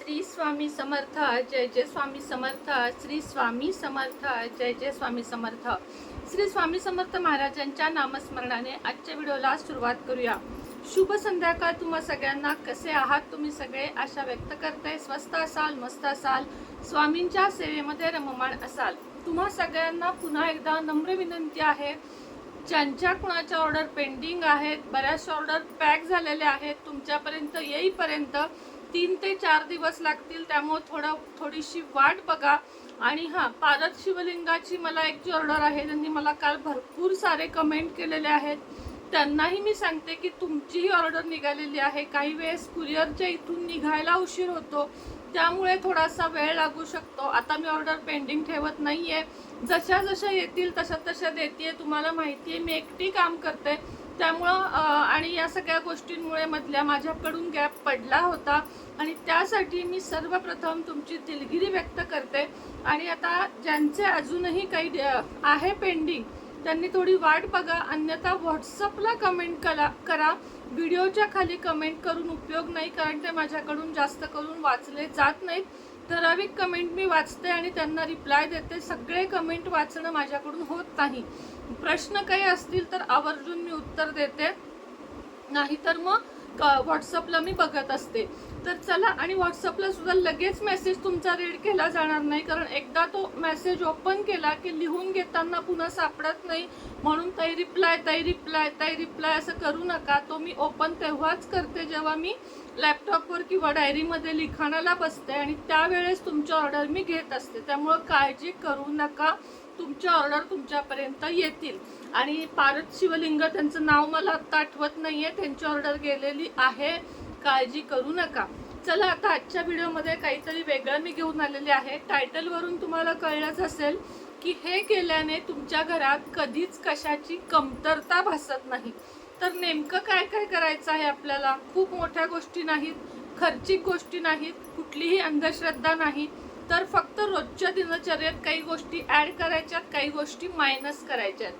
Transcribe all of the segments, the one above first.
श्री स्वामी समर्थ जय जय स्वामी समर्थ श्री स्वामी समर्थ जय जय स्वामी समर्थ. श्री स्वामी समर्थ महाराजांच्या नामस्मरणाने आजच्या व्हिडिओला सुरुवात करूया. शुभ संध्याकाळ तुम्हा सगळ्यांना. कसे आहात तुम्ही सगळे? आशा व्यक्त करते. स्वस्त असाल मस्त असाल. स्वामींच्या सेवेमध्ये रममाण असाल. तुम्हा सगळ्यांना पुन्हा एकदा नम्र विनंती आहे. ज्यांच्या कुणाच्या ऑर्डर पेंडिंग आहेत बऱ्याचशा ऑर्डर पॅक झालेल्या आहेत तुमच्यापर्यंत येईपर्यंत तीन ते चार दिवस लागतील त्यामुळं थोडं थोडीशी वाट बघा. आणि हां पारद शिवलिंगाची मला एक जी ऑर्डर आहे त्यांनी मला काल भरपूर सारे कमेंट केलेले आहेत. त्यांनाही मी सांगते की तुमचीही ऑर्डर निघालेली आहे. काही वेळेस कुरिअरच्या इथून निघायला उशीर होतो त्यामुळे थोडासा वेळ लागू शकतो. आता मी ऑर्डर पेंडिंग ठेवत नाही आहे जशा जशा येतील तशा तशा देते तुम्हाला माहिती आहे मी एकटी काम करते. त्यामुळं आणि या सगळ्या गोष्टींमुळे मधल्या माझ्याकडून गॅप पडला होता. आणि त्यासाठी मी सर्वप्रथम तुमची दिलगिरी व्यक्त करते. आणि आता ज्यांचे अजूनही काही आहे पेंडिंग त्यांनी थोडी वाट बघा. अन्यथा व्हॉट्सअपला कमेंट कला करा. व्हिडिओच्या खाली कमेंट करून उपयोग नाही कारण ते माझ्याकडून जास्त करून वाचले जात नाहीत. ठराविक कमेंट मी वाचते आणि त्यांना रिप्लाय देते. सगळे कमेंट वाचणं माझ्याकडून होत नाही. प्रश्न काही असतील तर आवर्जून मी उत्तर देते. नाहीतर मग व्हॉट्सअपला मी बघत असते. तर चला आणि व्हॉट्सअपला सुद्धा लगेच मेसेज तुमचा रीड केला जाणार नाही. कारण एकदा तो मेसेज ओपन केला की लिहून घेताना पुन्हा सापडत नाही. म्हणून ताई रिप्लाय ताई रिप्लाय ताई रिप्लाय असं करू नका. तो मी ओपन तेव्हाच करते जेव्हा मी लॅपटॉपवर किंवा डायरीमध्ये लिखाणाला बसते. आणि त्यावेळेस तुमची ऑर्डर मी घेत असते. त्यामुळं काळजी करू नका. तुमच्या ऑर्डर तुमच्यापर्यंत येतील. आणि पारद शिवलिंग त्यांचं नाव मला आत्ता आठवत नाही आहे त्यांची ऑर्डर गेलेली आहे. काळजी करू नका. चला आता आजच्या व्हिडिओमध्ये काहीतरी वेगळं मी घेऊन आलेले आहे. टायटलवरून तुम्हाला कळलंच असेल की हे केल्याने तुमच्या घरात कधीच कशाची कमतरता भासत नाही. तर नेमकं काय काय करायचं आहे आपल्याला? खूप मोठ्या गोष्टी नाहीत खर्चिक गोष्टी नाहीत कुठलीही अंधश्रद्धा नाही. तर फक्त रोजच्या दिनचर्येत काही गोष्टी ऍड करायच्यात काही गोष्टी मायनस करायच्यात.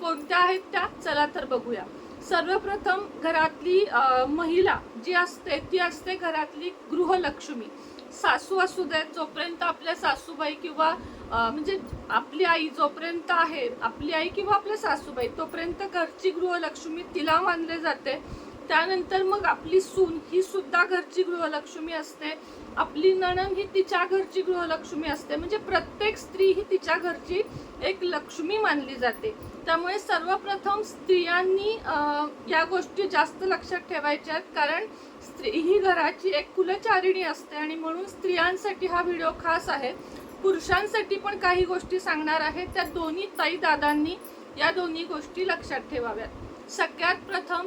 कोणत्या आहेत त्या? चला तर बघूया. सर्वप्रथम घरातली महिला जी असते ती असते घरातली गृहलक्ष्मी. सासू असू देत जोपर्यंत आपल्या सासूबाई किंवा म्हणजे आपली आई जोपर्यंत आहे आपली आई किंवा आपल्या सासूबाई तोपर्यंत घरची गृहलक्ष्मी तिला मानले जाते. त्यानंतर मग आपली सून ही सुद्धा घरची गृहलक्ष्मी असते. आपली नणन ही तिच्या घरची गृहलक्ष्मी असते. म्हणजे प्रत्येक स्त्री ही तिच्या घरची एक लक्ष्मी मानली जाते. त्यामुळे सर्वप्रथम स्त्रियांनी या गोष्टी जास्त लक्षात ठेवायच्या आहेत. कारण स्त्री ही घराची एक कुलचारिणी असते आणि म्हणून स्त्रियांसाठी हा व्हिडिओ खास आहे. पुरुषांसाठी पण काही गोष्टी सांगणार आहेत त्या दोन्ही ताई दादांनी या दोन्ही गोष्टी लक्षात ठेवाव्यात. सगळ्यात प्रथम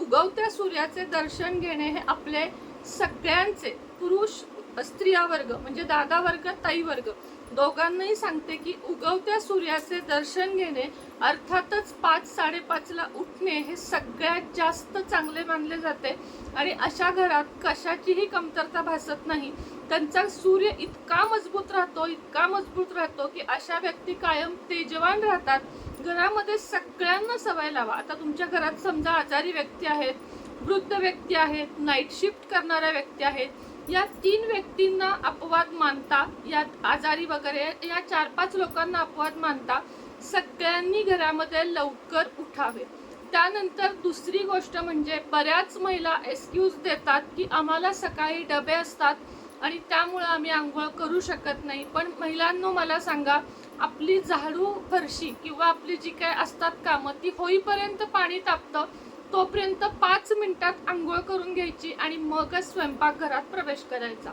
उगवत्या सूर्याचे दर्शन घेणे हे आपले सगळ्यांचे पुरुष स्त्रिया वर्ग म्हणजे दादा वर्ग ताई वर्ग दोघांनाही सांगते की उगवत्या सूर्याचे दर्शन घेणे अर्थातच पाच साडेपाचला उठणे हे सगळ्यात जास्त चांगले मानले जाते. आणि अशा घरात कशाचीही कमतरता भासत नाही. त्यांचा सूर्य इतका मजबूत राहतो इतका मजबूत राहतो की अशा व्यक्ती कायम तेजवान राहतात. घरामध्ये सगळ्यांना सवय लावा. आता तुमच्या घरात समजा आजारी व्यक्ती आहेत वृद्ध व्यक्ती आहेत नाईट शिफ्ट करणाऱ्या व्यक्ती आहेत या तीन व्यक्तींना अपवाद मानता या आजारी वगैरे या चार पाच लोकांना अपवाद मानता सगळ्यांनी घरामध्ये लवकर उठावे. त्यानंतर दुसरी गोष्ट म्हणजे बऱ्याच महिला एक्सक्यूज देतात की आम्हाला सकाळी डबे असतात आणि त्यामुळं आम्ही आंघोळ करू शकत नाही. पण महिलांनो मला सांगा आपली झाडू फरशी किंवा आपली जी काय असतात कामं ती होईपर्यंत पाणी तापतं तोपर्यंत पाच मिनिटात आंघोळ करून घ्यायची आणि मगच स्वयंपाकघरात प्रवेश करायचा.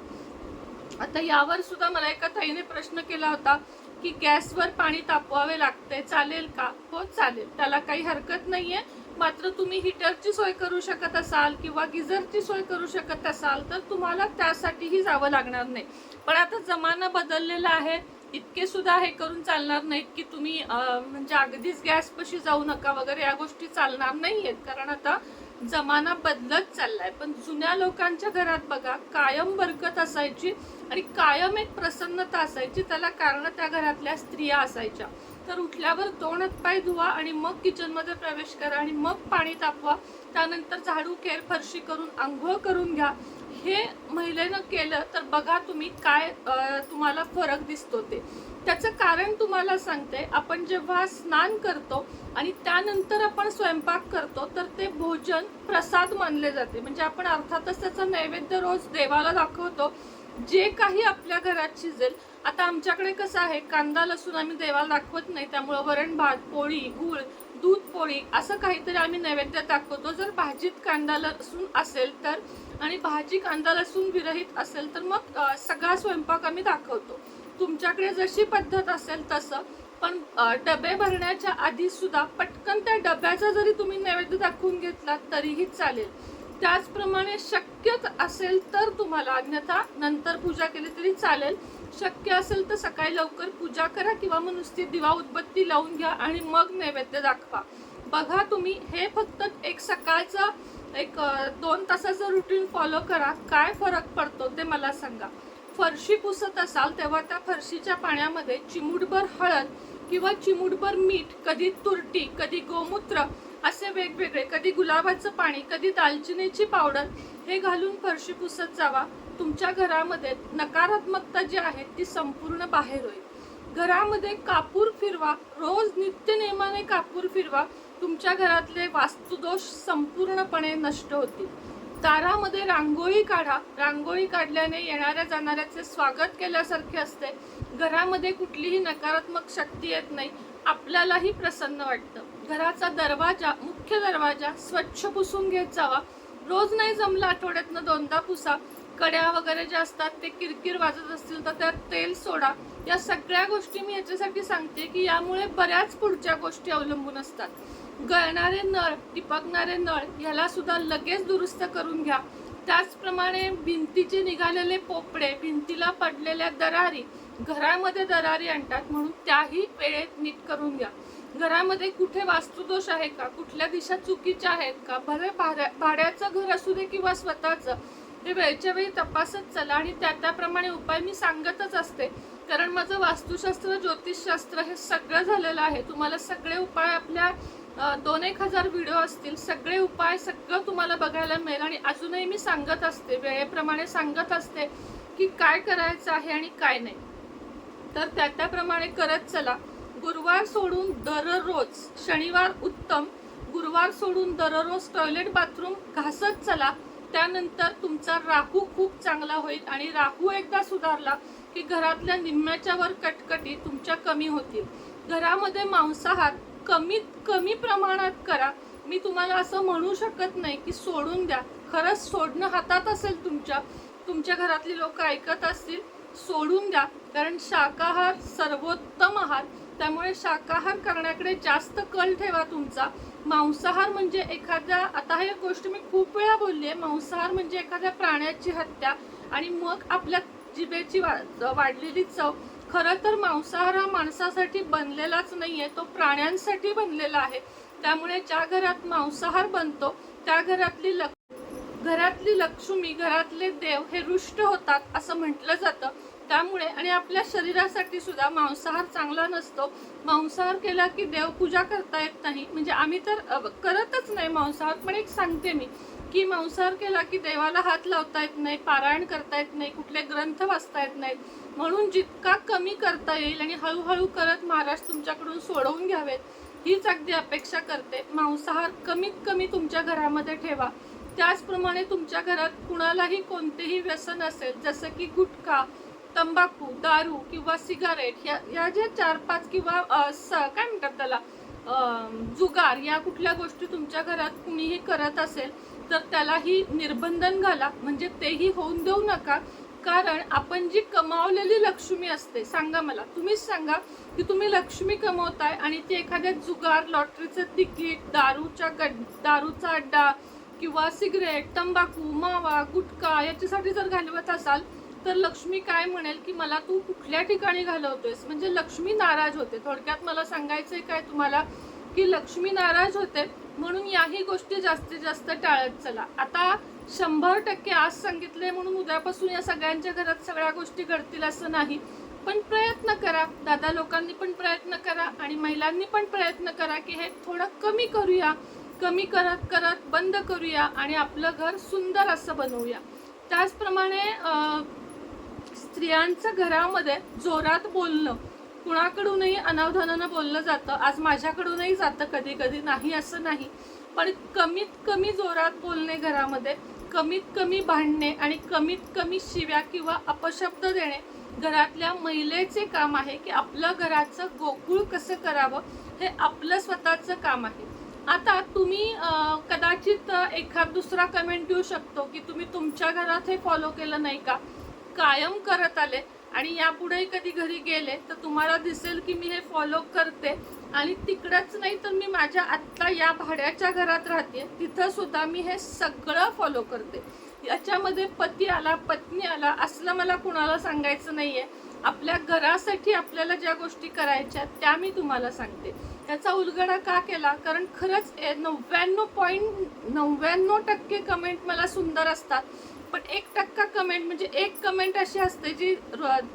आता यावर सुद्धा मला एका ताईने प्रश्न केला होता की गॅसवर पाणी तापवावे लागते चालेल का? हो चालेल. त्याला काही हरकत नाही आहे मात्र तुम्ही हिटरची सोय करू शकत असाल किंवा गिझरची सोय करू शकत असाल तर तुम्हाला त्यासाठीही जावं लागणार नाही. पण आता जमाना बदललेला आहे. इतके सुद्धा हे करून चालणार नाहीत की तुम्ही म्हणजे अगदीच गॅसपशी जाऊ नका वगैरे या गोष्टी चालणार नाही आहेत कारण आता जमाना बदलत चाललाय. पण जुन्या लोकांच्या घरात बघा कायम बरकत असायची आणि कायम एक प्रसन्नता असायची. त्याला कारण त्या घरातल्या स्त्रिया असायच्या. तर उठल्यावर दोन पाय धुवा आणि मग किचनमध्ये प्रवेश करा आणि मग पाणी तापवा. त्यानंतर झाडू केर फरशी करून आंघोळ करून घ्या. हे महिलेनं केलं तर बघा तुम्ही काय तुम्हाला फरक दिसतो ते. त्याचं कारण तुम्हाला सांगते आपण जेव्हा स्नान करतो आणि त्यानंतर आपण स्वयंपाक करतो तर ते भोजन प्रसाद मानले जाते. म्हणजे आपण अर्थातच त्याचं नैवेद्य रोज देवाला दाखवतो. जे काही आपल्या घरात शिजेल आता आमच्याकडे कसं आहे कांदा लसूण आम्ही देवाला दाखवत नाही त्यामुळं वरण भात पोळी गुळ दूध पोळी असं काहीतरी आम्ही नैवेद्य दाखवतो. जर भाजीत कांदा लसूण असेल तर आणि भाजी कांदा लसूण विरहित असेल तर मग सगळा स्वयंपाक आम्ही दाखवतो. तुमच्याकडे जशी पद्धत असेल तसं पण डबे भरण्याच्या आधी सुद्धा पटकन त्या डब्याचा जरी तुम्ही नैवेद्य दाखवून घेतला तरीही चालेल. त्याचप्रमाणे शक्य असेल तर तुम्हाला अन्यथा नंतर पूजा केली तरी चालेल. शक्य असेल तर सकाळी लवकर पूजा करा किंवा मग नुसती दिवा उदबत्ती लावून घ्या आणि मग नैवेद्य दाखवा. बघा तुम्ही हे फक्त एक सकाळचं एक दोन तासाचं रुटीन फॉलो करा. काय फरक पडतो ते मला सांगा. फरशी पुसत असाल तेव्हा त्या फरशीच्या पाण्यामध्ये चिमूटभर हळद किंवा चिमूटभर मीठ कधी तुरटी कधी गोमूत्र असे वेगवेगळे कधी गुलाबाचं पाणी कधी दालचिनीची पावडर हे घालून फरशी पुसत जावा. तुमच्या घरामध्ये नकारात्मकता जी आहे ती संपूर्ण बाहेर होईल. घरामध्ये कापूर फिरवा रोज नित्य नियमाने कापूर फिरवा तुमच्या घरातले वास्तुदोष संपूर्णपणे नष्ट होतील. दारामध्ये रांगोळी काढा. रांगोळी काढल्याने येणाऱ्या जाणाऱ्याचे स्वागत केल्यासारखे असते. घरामध्ये कुठलीही नकारात्मक शक्ती येत नाही. आपल्यालाही प्रसन्न वाटतं. घराचा दरवाजा मुख्य दरवाजा स्वच्छ पुसून घेत जावा रोज नाही जमलं आठवड्यातनं दोनदा पुसा. कड्या वगैरे ज्या असतात ते किरकिर वाजत असतील तर त्यात तेल सोडा. या सगळ्या गोष्टी मी याच्यासाठी सांगते की यामुळे बऱ्याच पुढच्या गोष्टी अवलंबून असतात. गळणारे नळ टिपकणारे नळ ह्याला सुद्धा लगेच दुरुस्त करून घ्या. त्याचप्रमाणे भिंतीचे निघालेले पोपडे भिंतीला पडलेल्या दरारी घरामध्ये दरारी आणतात म्हणून त्याही वेळेत नीट करून घ्या. घरामध्ये कुठे वास्तुदोष आहे का? कुठल्या दिशा चुकीच्या आहेत का? भले भाड्या- भाड्याचं घर असू दे किंवा स्वतःचं हे वेळच्या वेळी तपासत चला आणि त्या त्याप्रमाणे उपाय मी सांगतच असते. कारण माझं वास्तुशास्त्र ज्योतिषशास्त्र हे सगळं झालेलं आहे. तुम्हाला सगळे उपाय आपल्या दोन एक हजार व्हिडिओ असतील. सगळे उपाय सगळं तुम्हाला बघायला मिळेल. आणि अजूनही मी सांगत असते वेळेप्रमाणे सांगत असते की काय करायचं आहे आणि काय नाही. तर त्या त्याप्रमाणे करत चला. गुरुवार सोडून दररोज शनिवार उत्तम गुरुवार सोडून दररोज टॉयलेट बाथरूम घासत चला. त्यानंतर तुमचा राहू खूप चांगला होईल आणि राहू एकदा सुधारला की घरातल्या निम्म्याच्या वर कटकटी तुमच्या कमी होतील. घरामध्ये मांसाहार कमीत कमी प्रमाणात करा. मी तुम्हाला असं म्हणू शकत नाही की सोडून द्या. खरंच सोडणं हातात असेल तुमच्या. तुमच्या घरातली लोक ऐकत असतील सोडून द्या. कारण शाकाहार सर्वोत्तम आहार. त्यामुळे शाकाहार करण्याकडे जास्त कल ठेवा तुमचा. मांसाहार म्हणजे एखाद्या आता हे गोष्ट मी खूप वेळा बोलली आहे मांसाहार म्हणजे एखाद्या प्राण्याची हत्या आणि मग आपल्या जिभेची वा- वाढलेली चव. खरं तर मांसाहार हा माणसासाठी बनलेलाच नाही आहे तो प्राण्यांसाठी बनलेला आहे. त्यामुळे ज्या घरात मांसाहार बनतो त्या घरातली लक घरातली लक्ष्मी घरातले देव हे रुष्ट होतात असं म्हटलं जातं. त्यामुळे आणि आपल्या शरीरासाठी सुद्धा मांसाहार चांगला नसतो. मांसाहार केला की देवपूजा करता येत नाही. म्हणजे आम्ही तर करतच नाही मांसाहार. पण एक सांगते मी की मांसाहार केला की देवाला हात लावता येत नाही पारायण करता येत नाही कुठले ग्रंथ वाचता येत नाहीत. म्हणून जितका कमी करता येईल आणि हळूहळू करत महाराज तुमच्याकडून सोडवून घ्यावेत हीच अगदी अपेक्षा करते. मांसाहार कमीत कमी तुमच्या घरामध्ये ठेवा. त्याचप्रमाणे तुमच्या घरात कुणालाही कोणतेही व्यसन असेल जसं की गुटखा तंबाखू दारू किंवा सिगारेट या या ज्या चार पाच किंवा स काय म्हणतात त्याला? जुगार या कुठल्या गोष्टी तुमच्या घरात कुणीही करत असेल तर त्यालाही निर्बंधन घाला. म्हणजे तेही होऊन देऊ नका. कारण आपण जी कमावलेली लक्ष्मी असते सांगा मला. तुम्हीच सांगा की तुम्ही लक्ष्मी कमवताय आणि ती एखाद्या जुगार लॉटरीचं तिकीट दारूच्या गड दारूचा अड्डा किंवा सिगरेट तंबाखू मावा गुटखा याच्यासाठी जर घालवत असाल तर लक्ष्मी काय म्हणेल की मला तू कुठल्या ठिकाणी घालवतोयस? म्हणजे लक्ष्मी नाराज होते. थोडक्यात मला सांगायचंय काय तुम्हाला? की लक्ष्मी नाराज होते म्हणून याही गोष्टी जास्तीत जास्त टाळत चला. आता शंभर टक्के आज सांगितले म्हणून उद्यापासून या सगळ्यांच्या घरात सगळ्या गोष्टी घडतील असं नाही. पण प्रयत्न करा. दादा लोकांनी पण प्रयत्न करा आणि महिलांनी पण प्रयत्न करा की हे थोडं कमी करूया. कमी करत करत बंद करूया आणि आपलं घर सुंदर असं बनवूया. त्याचप्रमाणे स्त्रियांचं घरामध्ये जोरात बोलणं कुणाकडूनही अनावधानानं बोललं जातं आज माझ्याकडूनही जातं कधी कधी नाही असं नाही. पण कमीत कमी जोरात बोलणे घरामध्ये कमीत कमी भांडणे आणि कमीत कमी शिव्या किंवा अपशब्द देणे घरातल्या महिलेचे काम आहे की आपलं घराचं गोकुळ कसं करावं हे आपलं स्वतःचं काम आहे. आता तुम्ही कदाचित एखाद दुसरा कमेंट देऊ शकतो की तुम्ही तुमच्या घरात हे फॉलो केलं नाही का? कायम करत आले आणि यापुढेही कधी घरी गेले तर तुम्हाला दिसेल की मी हे फॉलो करते. आणि तिकडंच नाही तर मी माझ्या आत्ता या भाड्याच्या घरात राहते. तिथं सुद्धा मी हे सगळं फॉलो करते. याच्यामध्ये पती आला पत्नी आला असलं मला कुणाला सांगायचं नाही आहे आपल्या घरासाठी आपल्याला ज्या गोष्टी करायच्या त्या मी तुम्हाला सांगते. त्याचा उलगडा का केला? कारण खरंच नव्याण्णव पॉईंट नव्याण्णव टक्के कमेंट मला सुंदर असतात. पण एक टक्का कमेंट म्हणजे एक कमेंट अशी असते जी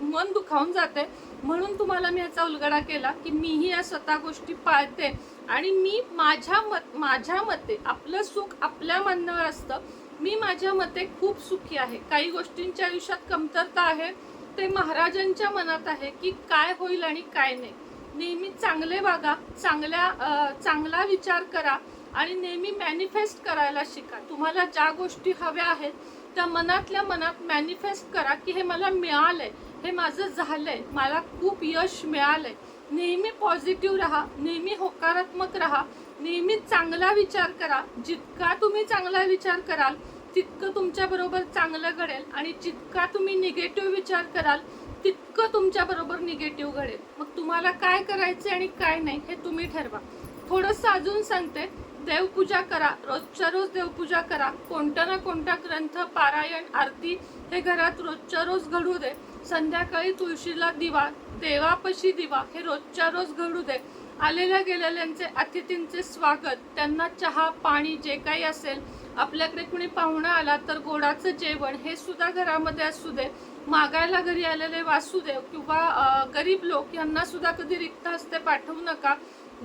मन दुखावून जाते. म्हणून तुम्हाला मी याचा उलगडा केला की मीही या स्वतः गोष्टी पाळते. आणि मी माझ्या मत माझ्या मते आपलं सुख आपल्या मान्यवर असतं. मी माझ्या मते खूप सुखी आहे. काही गोष्टींच्या आयुष्यात कमतरता आहे ते महाराजांच्या मनात आहे की काय होईल आणि काय नाही. नेहमी चांगले वागा चांगल्या चांगला विचार करा आणि नेहमी मॅनिफेस्ट करायला शिका. तुम्हाला ज्या गोष्टी हव्या आहेत त्या मनातल्या मनात मॅनिफेस्ट करा की हे मला मिळालंय हे माझं झालंय मला खूप यश मिळालंय. नेहमी पॉझिटिव्ह राहा नेहमी होकारात्मक राहा नेहमी चांगला विचार करा. जितका तुम्ही चांगला विचार कराल तितकं तुमच्याबरोबर चांगलं घडेल आणि जितका तुम्ही निगेटिव्ह विचार कराल तितकं तुमच्याबरोबर निगेटिव्ह घडेल. मग तुम्हाला काय करायचे आणि काय नाही हे तुम्ही ठरवा. थोडंसं अजून सांगते. देवपूजा करा रोजच्या रोज देवपूजा करा. कोणता ना कोणता ग्रंथ पारायण आरती हे घरात रोजच्या रोज घडू दे. संध्याकाळी तुळशीला दिवा देवापशी दिवा हे रोजच्या रोज घडू दे. आलेल्या गेलेल्यांचे अतिथींचे स्वागत. त्यांना चहा पाणी जे काही असेल. आपल्याकडे कुणी पाहुणा आला तर गोडाचं जेवण हे सुद्धा घरामध्ये असू दे. मागायला घरी आलेले वासुदेव किंवा गरीब लोक यांना सुद्धा कधी रिक्त हस्ते पाठवू नका.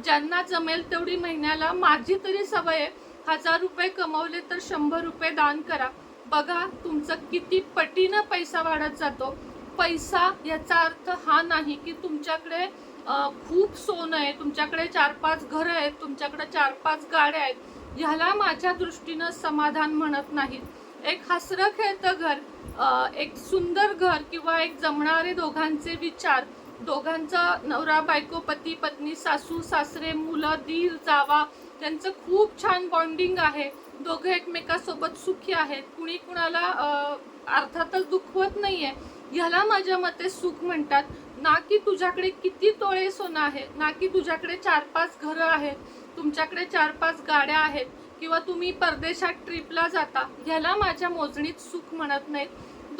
ज्यांना जमेल तेवढी महिन्याला माझी तरी सवय आहे. हजार रुपये कमवले तर शंभर रुपये दान करा. बघा तुमचं किती पटीनं पैसा वाढत जातो. पैसा याचा अर्थ हा नाही की तुमच्याकडे खूप सोनं आहे तुमच्याकडे चार पाच घरं आहेत तुमच्याकडे चार पाच गाड्या आहेत. ह्याला माझ्या दृष्टीनं समाधान म्हणत नाहीत. एक हसरं खेळतं घर एक सुंदर घर किंवा एक जमणारे दोघांचे विचार दोघांचा नवरा बायको पती पत्नी सासू सासरे मुलं दीर जावा त्यांचं खूप छान बॉन्डिंग आहे. दोघं एकमेकासोबत सुखी आहेत. कुणी कुणाला अर्थातच दुखवत नाही आहे ह्याला माझ्या मते सुख म्हणतात. ना की तुझ्याकडे किती तोळे सोनं आहे ना की तुझ्याकडे चार पाच घरं आहेत तुमच्याकडे चार पाच गाड्या आहेत किंवा तुम्ही परदेशात ट्रिपला जाता. ह्याला माझ्या मोजणीत सुख म्हणत नाहीत.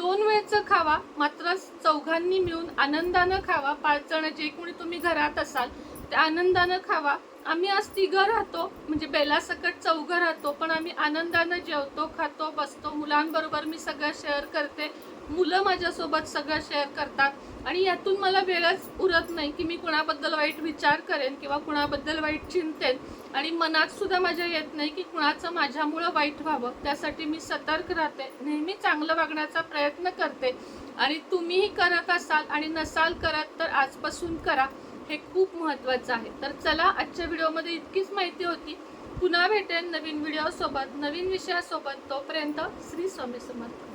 दोन वेळचं खावा मात्र चौघांनी मिळून आनंदानं खावा. पाच जण जे कोणी तुम्ही घरात असाल ते आनंदानं खावा. आम्ही आज तिघं राहतो म्हणजे बेलासकट चौघं राहतो पण आम्ही आनंदानं जेवतो खातो बसतो. मुलांबरोबर मी सगळं शेअर करते. मुलं माझ्यासोबत सगळं शेअर करतात. आणि यातून मला वेळच उरत नाही की मी कुणाबद्दल वाईट विचार करेन किंवा कुणाबद्दल वाईट चिंतेन. आणि मनात सुद्धा माझ्या येत नाही की कुणाचं माझ्यामुळं वाईट व्हावं. त्यासाठी मी सतर्क राहते. नेहमी चांगलं वागण्याचा प्रयत्न करते. आणि तुम्हीही करत असाल आणि नसाल करत तर आजपासून करा. हे खूप महत्त्वाचं आहे. तर चला आजच्या व्हिडिओमध्ये इतकीच माहिती होती. पुन्हा भेटेन नवीन व्हिडिओसोबत नवीन विषयासोबत. तोपर्यंत श्री स्वामी समर्थ.